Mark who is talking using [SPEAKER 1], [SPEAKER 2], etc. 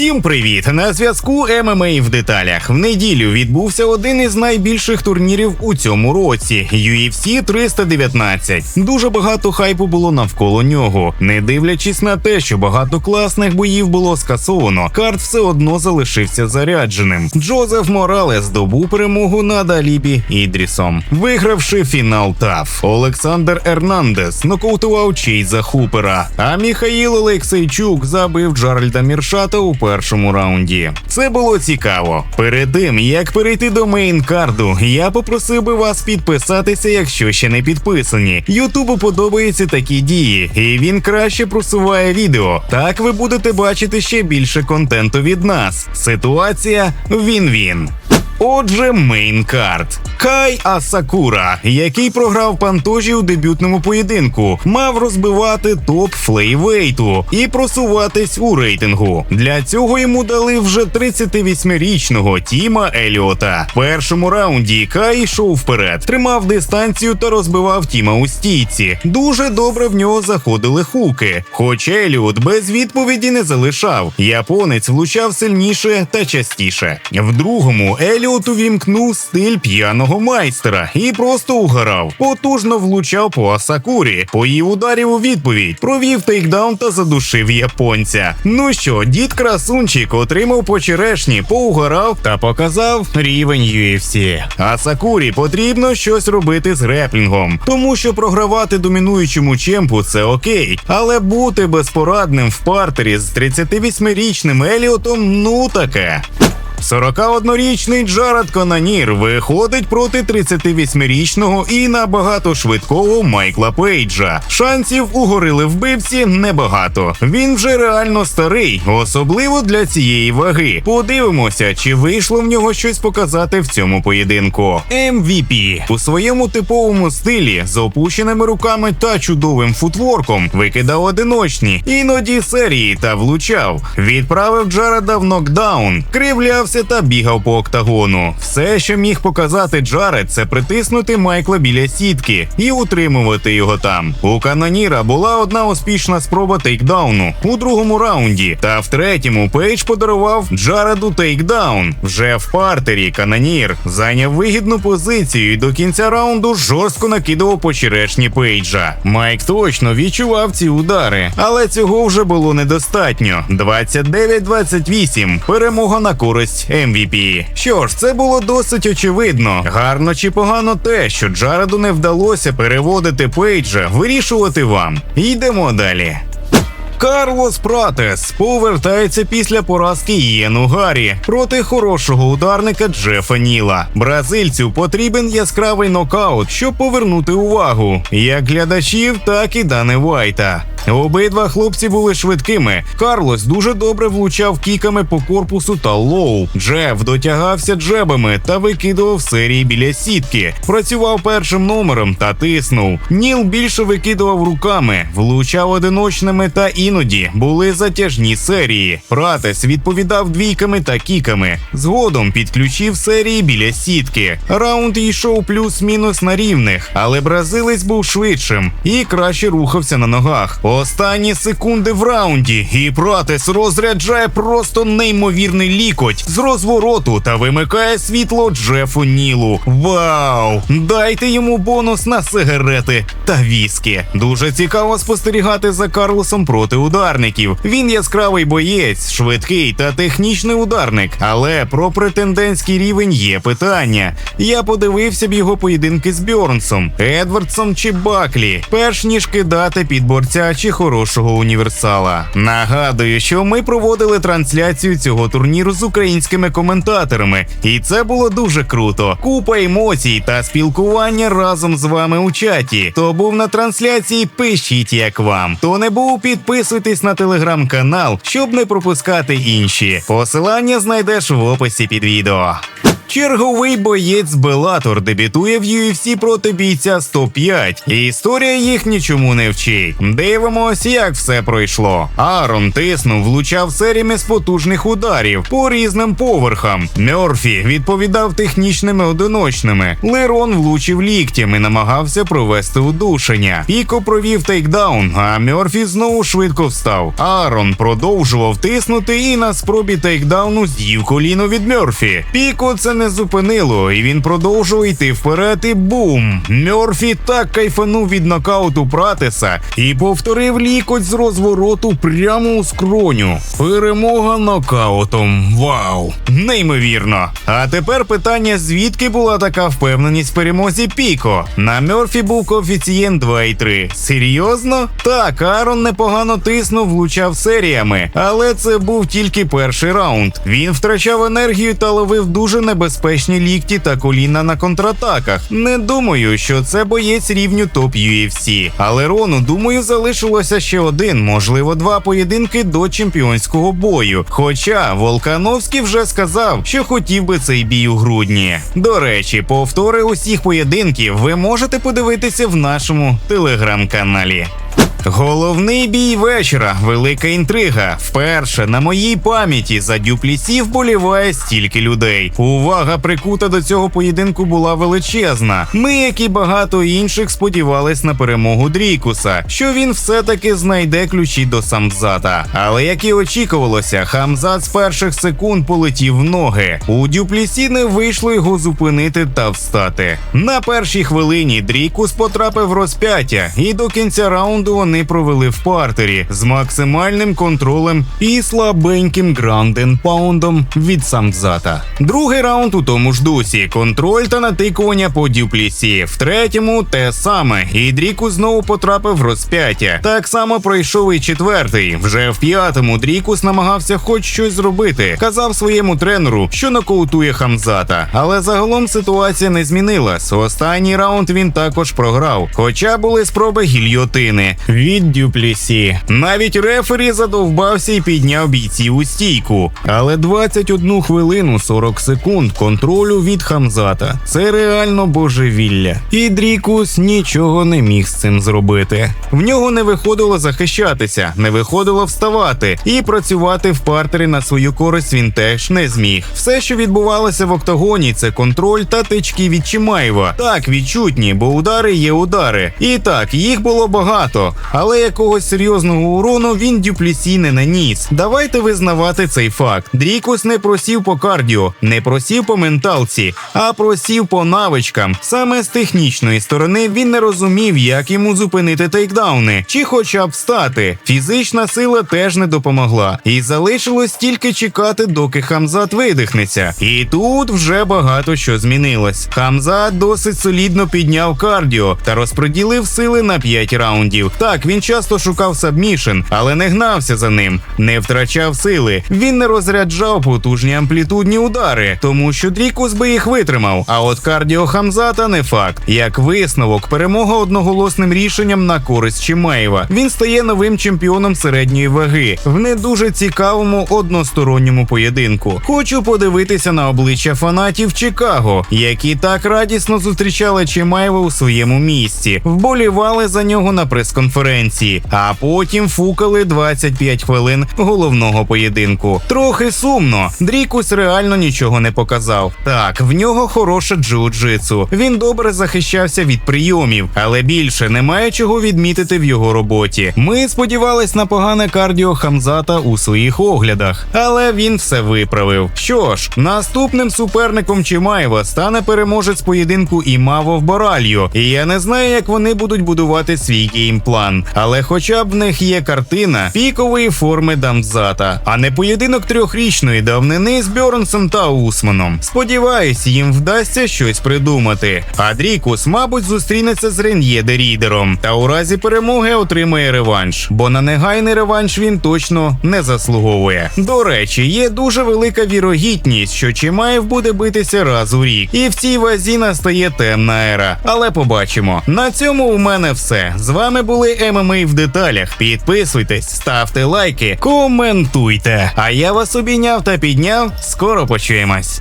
[SPEAKER 1] Всім привіт! На зв'язку ММА в деталях. В неділю відбувся один із найбільших турнірів у цьому році UFC 319. Дуже багато хайпу було навколо нього. Не дивлячись на те, що багато класних боїв було скасовано, карт все одно залишився зарядженим. Джозеф Моралес здобув перемогу над Алібі Ідрісом, вигравши фінал ТАФ. Олександр Ернандес нокаутував Чейза Хупера, а Міхаїл Олексейчук забив Джаральда Міршата у першому раунді. Це було цікаво. Перед тим як перейти до мейн-карду, я попросив би вас підписатися, якщо ще не підписані. Ютубу подобаються такі дії, і він краще просуває відео. Так ви будете бачити ще більше контенту від нас. Ситуація він-він. Отже, мейнкарт. Кай Асакура, який програв Пантожі у дебютному поєдинку, мав розбивати топ флейвейту і просуватись у рейтингу. Для цього йому дали вже 38-річного Тіма Еліота. В першому раунді Кай йшов вперед, тримав дистанцію та розбивав Тіма у стійці. Дуже добре в нього заходили хуки. Хоч Еліот без відповіді не залишав. Японець влучав сильніше та частіше. В другому Еліот увімкнув стиль п'яного майстера і просто угорав. Потужно влучав по Асакурі, поїв ударів у відповідь, провів тейкдаун та задушив японця. Ну що, дід красунчик отримав по черешні, поугорав та показав рівень UFC. Асакурі потрібно щось робити з греплінгом, тому що програвати домінуючому чемпу це окей, але бути безпорадним в партері з 38-річним Еліотом ну таке. 41-річний Джаред Конанір виходить проти 38-річного і набагато швидкого Майкла Пейджа. Шансів у горили вбивці небагато. Він вже реально старий, особливо для цієї ваги. Подивимося, чи вийшло в нього щось показати в цьому поєдинку. MVP у своєму типовому стилі з опущеними руками та чудовим футворком викидав одиночні, іноді серії та влучав. Відправив Джареда в нокдаун, кривлявся та бігав по октагону. Все, що міг показати Джаред, це притиснути Майкла біля сітки і утримувати його там. У Каноніра була одна успішна спроба тейкдауну у другому раунді, та в третьому Пейдж подарував Джареду тейкдаун. Вже в партері Канонір зайняв вигідну позицію і до кінця раунду жорстко накидував по черешні Пейджа. Майк точно відчував ці удари, але цього вже було недостатньо. 29-28. Перемога на користь MVP. Що ж, це було досить очевидно. Гарно чи погано те, що Джареду не вдалося переводити Пейджа, вирішувати вам. Йдемо далі. Карлос Пратес повертається після поразки Єну Гаррі проти хорошого ударника Джефа Ніла. Бразильцю потрібен яскравий нокаут, щоб повернути увагу як глядачів, так і Дани Вайта. Обидва хлопці були швидкими. Карлос дуже добре влучав кіками по корпусу та лоу. Джеф дотягався джебами та викидував серії біля сітки. Працював першим номером та тиснув. Ніл більше викидував руками, влучав одиночними та іноді були затяжні серії. Пратес відповідав двійками та кіками. Згодом підключив серії біля сітки. Раунд йшов плюс-мінус на рівних, але бразилець був швидшим і краще рухався на ногах. Останні секунди в раунді, і Пратес розряджає просто неймовірний лікоть з розвороту та вимикає світло Джефу Нілу. Вау! Дайте йому бонус на сигарети та віскі. Дуже цікаво спостерігати за Карлосом проти ударників. Він яскравий боєць, швидкий та технічний ударник. Але про претендентський рівень є питання. Я подивився б його поєдинки з Бьорнсом, Едвардсом чи Баклі, перш ніж кидати під борця чи хорошого універсала. Нагадую, що ми проводили трансляцію цього турніру з українськими коментаторами, і це було дуже круто. Купа емоцій та спілкування разом з вами у чаті. Хто був на трансляції, пишіть як вам. Хто не був, підписуйтесь на телеграм-канал, щоб не пропускати інші. Посилання знайдеш в описі під відео. Черговий боєць Белатор дебютує в UFC проти бійця 105. І історія їх нічому не вчить. Дивимось, як все пройшло. Арон тиснув, влучав серіями з потужних ударів по різним поверхам. Мьорфі відповідав технічними одиночними. Лерон влучив ліктями, намагався провести удушення. Піко провів тейкдаун, а Мьорфі знову швидко встав. Арон продовжував тиснути і на спробі тейкдауну з'їв коліно від Мьорфі. Піко це не зупинило, і він продовжував йти вперед. І бум! Мьорфі так кайфанув від нокауту Пратеса і повторив лікоть з розвороту прямо у скроню. Перемога нокаутом. Вау! Неймовірно. А тепер питання: звідки була така впевненість в перемозі Піко? На Мьорфі був коефіцієнт 2,3. Серйозно? Так, Арон непогано тиснув, влучав серіями, але це був тільки перший раунд. Він втрачав енергію та ловив дуже небезпечні лікті та коліна на контратаках. Не думаю, що це боєць рівню топ UFC. Але Рону, думаю, залишилося ще один, можливо, два поєдинки до чемпіонського бою. Хоча Волкановський вже сказав, що хотів би цей бій у грудні. До речі, повтори усіх поєдинків ви можете подивитися в нашому телеграм-каналі. Головний бій вечора, велика інтрига. Вперше на моїй пам'яті за дюплісі вболіває стільки людей. Увага прикута до цього поєдинку була величезна. Ми, як і багато інших, сподівались на перемогу Дрійкуса, що він все-таки знайде ключі до Самзата. Але як і очікувалося, Хамзат з перших секунд полетів в ноги. У дюплісі не вийшло його зупинити та встати. На першій хвилині Дрійкус потрапив в розп'яття, і до кінця раунду вони провели в партері з максимальним контролем і слабеньким гранден-паундом від Самзата. Другий раунд у тому ж дусі: контроль та натикування по дюплісі. В третьому те саме. І Дрікус знову потрапив в розп'яття. Так само пройшов і четвертий. Вже в п'ятому Дрікус намагався хоч щось зробити. Казав своєму тренеру, що нокаутує Хамзата. Але загалом ситуація не змінилась. Останній раунд він також програв. Хоча були спроби гільйотини від Дюплісі. Навіть рефері задовбався і підняв бійців у стійку. Але 21 хвилину 40 секунд контролю від Хамзата. Це реально божевілля. І Дрікус нічого не міг з цим зробити. В нього не виходило захищатися, не виходило вставати і працювати в партері на свою користь він теж не зміг. Все, що відбувалося в октагоні, це контроль та тички від Чимаєва. Так, відчутні, бо удари є удари. І так, їх було багато, але якогось серйозного урону він дюплісі не наніс. Давайте визнавати цей факт. Дрікус не просів по кардіо, не просів по менталці, а просів по навичкам. Саме з технічної сторони він не розумів, як йому зупинити тейкдауни, чи хоча б встати. Фізична сила теж не допомогла, і залишилось тільки чекати, доки Хамзат видихнеться. І тут вже багато що змінилось. Хамзат досить солідно підняв кардіо та розподілив сили на 5 раундів. Так, він часто шукав сабмішен, але не гнався за ним, не втрачав сили. Він не розряджав потужні амплітудні удари, тому що Дрікус би їх витримав. А от кардіо Хамзата не факт. Як висновок, перемога одноголосним рішенням на користь Чимаєва. Він стає новим чемпіоном середньої ваги в не дуже цікавому односторонньому поєдинку. Хочу подивитися на обличчя фанатів Чикаго, які так радісно зустрічали Чимаєва у своєму місці, вболівали за нього на прес-конференції, а потім фукали 25 хвилин головного поєдинку. Трохи сумно. Дрікус реально нічого не показав. Так, в нього хороше джиу-джитсу. Він добре захищався від прийомів, але більше немає чого відмітити в його роботі. Ми сподівались на погане кардіо Хамзата у своїх оглядах, але він все виправив. Що ж, наступним суперником Чимаєва стане переможець поєдинку Імаво в Баральо. І я не знаю, як вони будуть будувати свій геймплан. Але хоча б в них є картина пікової форми Дамзата, а не поєдинок трьохрічної давнини з Бьорнсом та Усманом. Сподіваюсь, їм вдасться щось придумати. А Дрікус, мабуть, зустрінеться з Рен'є Дерідером та у разі перемоги отримає реванш, бо на негайний реванш він точно не заслуговує. До речі, є дуже велика вірогідність, що Чимаєв буде битися раз у рік, і в цій вазі настає темна ера. Але побачимо. На цьому у мене все. З вами були ММА в деталях. Підписуйтесь, ставте лайки, коментуйте. А я вас обійняв та підняв. Скоро почуємось.